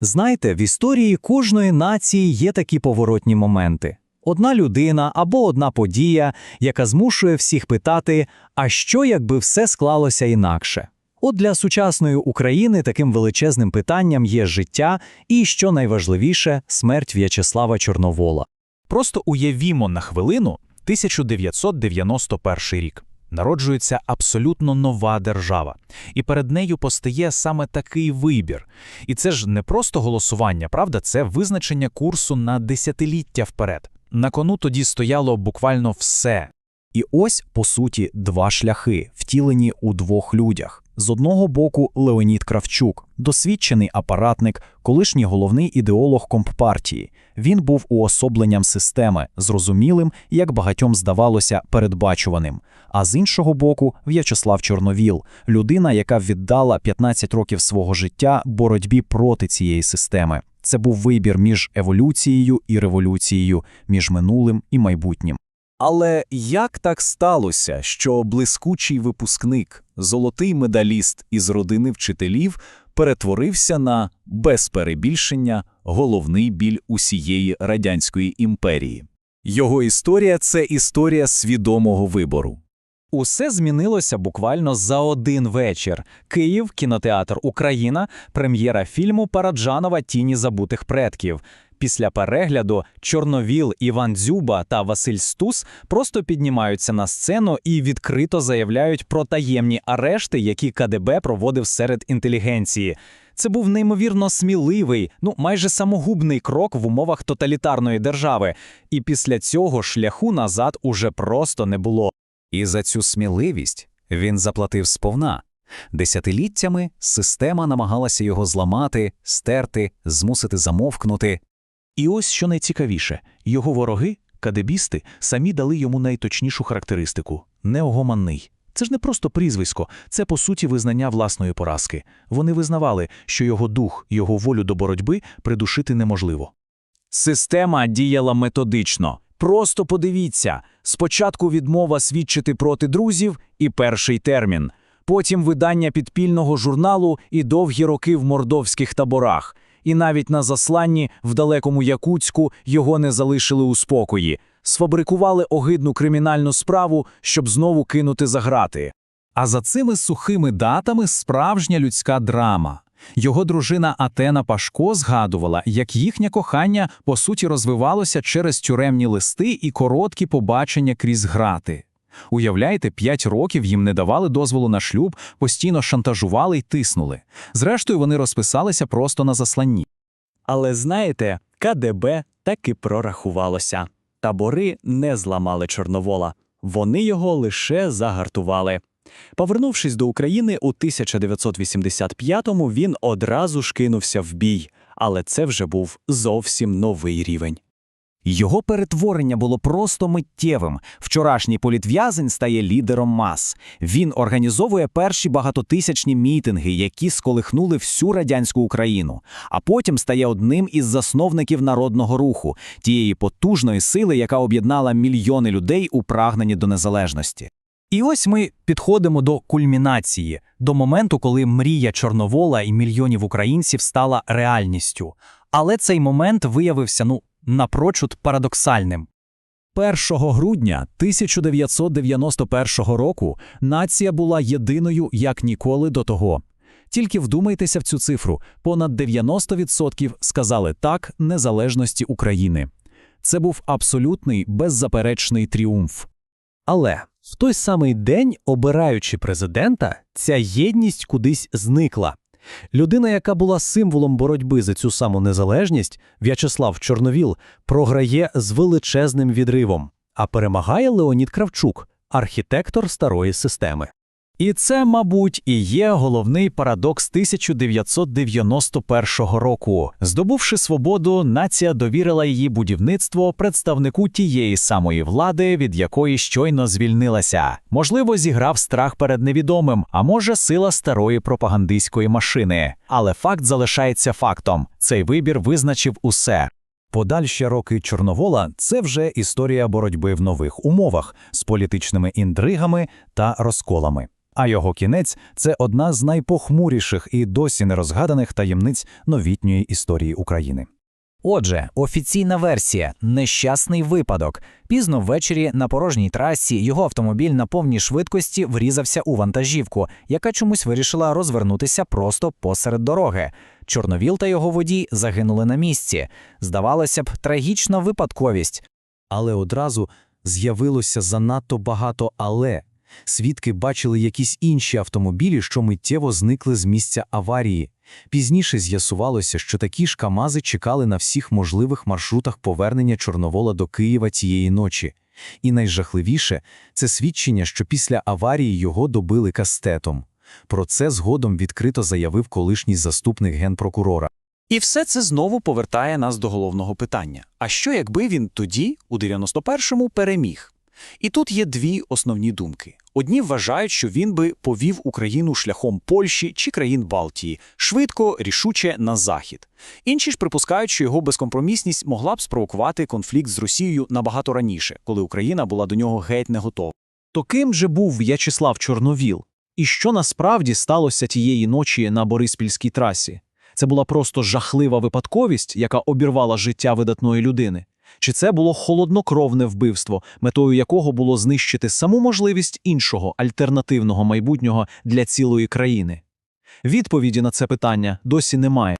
Знаєте, в історії кожної нації є такі поворотні моменти. Одна людина або одна подія, яка змушує всіх питати, а що якби все склалося інакше? От для сучасної України таким величезним питанням є життя і, що найважливіше, смерть В'ячеслава Чорновола. Просто уявімо на хвилину 1991 рік. Народжується абсолютно нова держава, і перед нею постає саме такий вибір. І це ж не просто голосування, правда, це визначення курсу на десятиліття вперед. На кону тоді стояло буквально все. І ось, по суті, два шляхи, втілені у двох людях. З одного боку Леонід Кравчук, досвідчений апаратник, колишній головний ідеолог компартії. Він був уособленням системи, зрозумілим, як багатьом здавалося, передбачуваним. А з іншого боку, В'ячеслав Чорновіл, людина, яка віддала 15 років свого життя боротьбі проти цієї системи. Це був вибір між еволюцією і революцією, між минулим і майбутнім. Але як так сталося, що блискучий випускник, золотий медаліст із родини вчителів перетворився на, без перебільшення, головний біль усієї радянської імперії? Його історія це історія свідомого вибору. Усе змінилося буквально за один вечір. Київ, кінотеатр Україна, прем'єра фільму Параджанова Тіні забутих предків. Після перегляду Чорновіл, Іван Дзюба та Василь Стус просто піднімаються на сцену і відкрито заявляють про таємні арешти, які КДБ проводив серед інтелігенції. Це був неймовірно сміливий, ну майже самогубний крок в умовах тоталітарної держави. І після цього шляху назад уже просто не було. І за цю сміливість він заплатив сповна. Десятиліттями система намагалася його зламати, стерти, змусити замовкнути. І ось що найцікавіше: його вороги, кадебісти, самі дали йому найточнішу характеристику неогоманний. Це ж не просто прізвисько, це по суті визнання власної поразки. Вони визнавали, що його дух, його волю до боротьби придушити неможливо. Система діяла методично. Просто подивіться: спочатку відмова свідчити проти друзів і перший термін, потім видання підпільного журналу і довгі роки в мордовських таборах. І навіть на засланні в далекому Якутську його не залишили у спокої, сфабрикували огидну кримінальну справу, щоб знову кинути за грати. А за цими сухими датами справжня людська драма. Його дружина Атена Пашко згадувала, як їхнє кохання по суті розвивалося через тюремні листи і короткі побачення крізь грати. Уявляєте, п'ять років їм не давали дозволу на шлюб, постійно шантажували й тиснули. Зрештою, вони розписалися просто на засланні. Але знаєте, КДБ таки прорахувалося. Табори не зламали Чорновола, вони його лише загартували. Повернувшись до України у 1985-му, він одразу ж кинувся в бій, але це вже був зовсім новий рівень. Його перетворення було просто миттєвим. Вчорашній політв'язень стає лідером мас. Він організовує перші багатотисячні мітинги, які сколихнули всю радянську Україну, а потім стає одним із засновників народного руху, тієї потужної сили, яка об'єднала мільйони людей у прагненні до незалежності. І ось ми підходимо до кульмінації, до моменту, коли мрія Чорновола і мільйонів українців стала реальністю. Але цей момент виявився ну напрочуд парадоксальним. 1 грудня 1991 року нація була єдиною як ніколи до того. Тільки вдумайтеся в цю цифру: понад 90% сказали так незалежності України. Це був абсолютний беззаперечний тріумф. Але в той самий день, обираючи президента, ця єдність кудись зникла. Людина, яка була символом боротьби за цю саму незалежність, В'ячеслав Чорновіл, програє з величезним відривом, а перемагає Леонід Кравчук, архітектор старої системи. І це, мабуть, і є головний парадокс 1991 року. Здобувши свободу, нація довірила її будівництво представнику тієї самої влади, від якої щойно звільнилася. Можливо, зіграв страх перед невідомим, а може, сила старої пропагандистської машини. Але факт залишається фактом: цей вибір визначив усе. Подальші роки Чорновола це вже історія боротьби в нових умовах з політичними інтригами та розколами. А його кінець це одна з найпохмуріших і досі нерозгаданих таємниць новітньої історії України. Отже, офіційна версія нещасний випадок. Пізно ввечері на порожній трасі його автомобіль на повній швидкості врізався у вантажівку, яка чомусь вирішила розвернутися просто посеред дороги. Чорновіл та його водій загинули на місці. Здавалося б, трагічна випадковість. Але одразу з'явилося занадто багато але. Свідки бачили якісь інші автомобілі, що миттєво зникли з місця аварії. Пізніше з'ясувалося, що такі ж КАМАЗи чекали на всіх можливих маршрутах повернення Чорновола до Києва тієї ночі. І найжахливіше – це свідчення, що після аварії його добили кастетом. Про це згодом відкрито заявив колишній заступник генпрокурора. І все це знову повертає нас до головного питання. А що якби він тоді, у 91-му, переміг? І тут є дві основні думки. Одні вважають, що він би повів Україну шляхом Польщі чи країн Балтії, швидко, рішуче на захід. Інші ж припускають, що його безкомпромісність могла б спровокувати конфлікт з Росією набагато раніше, коли Україна була до нього геть не готова. То ким же був В'ячеслав Чорновіл? І що насправді сталося тієї ночі на Бориспільській трасі? Це була просто жахлива випадковість, яка обірвала життя видатної людини? Чи це було холоднокровне вбивство, метою якого було знищити саму можливість іншого альтернативного майбутнього для цілої країни? Відповіді на це питання досі немає.